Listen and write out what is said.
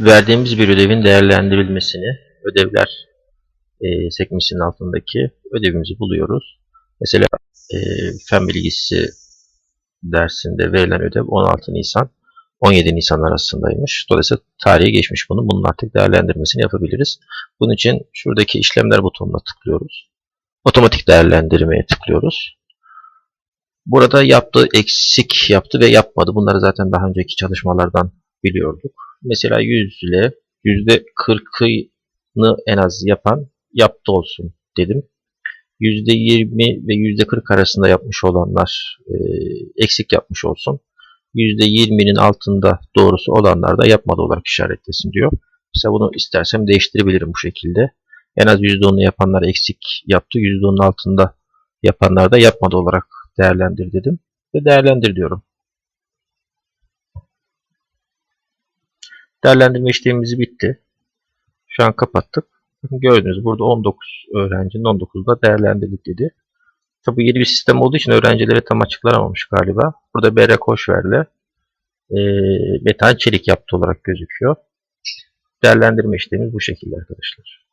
verdiğimiz bir ödevin değerlendirilmesini ödevler e, sekmesinin altındaki ödevimizi buluyoruz. Mesela e, fen bilgisi dersinde verilen ödev 16 Nisan 17 Nisan arasındaymış. Dolayısıyla tarihi geçmiş bunun. Bunun artık değerlendirmesini yapabiliriz. Bunun için şuradaki işlemler butonuna tıklıyoruz. Otomatik değerlendirmeye tıklıyoruz. Burada yaptığı eksik yaptı ve yapmadı. Bunları zaten daha önceki çalışmalardan biliyorduk. Mesela 100 ile %40'ını en az yapan yaptı olsun dedim. %20 ve %40 arasında yapmış olanlar e, eksik yapmış olsun. %20'nin altında doğrusu olanlar da yapmadı olarak işaretlesin diyor. Mesela bunu istersem değiştirebilirim bu şekilde. En az %10'unu yapanlar eksik yaptı. %10'un altında yapanlar da yapmadı olarak değerlendir dedim. Ve değerlendir diyorum. Değerlendirme işlemimiz bitti. Şu an kapattık. Gördünüz burada 19 öğrencinin 19'da değerlendirdik dedi. Tabi yeni bir sistem olduğu için öğrencilere tam açıklanamamış galiba. Burada BR Koşver'le e, metal çelik yaptı olarak gözüküyor. Değerlendirme işlemimiz bu şekilde arkadaşlar.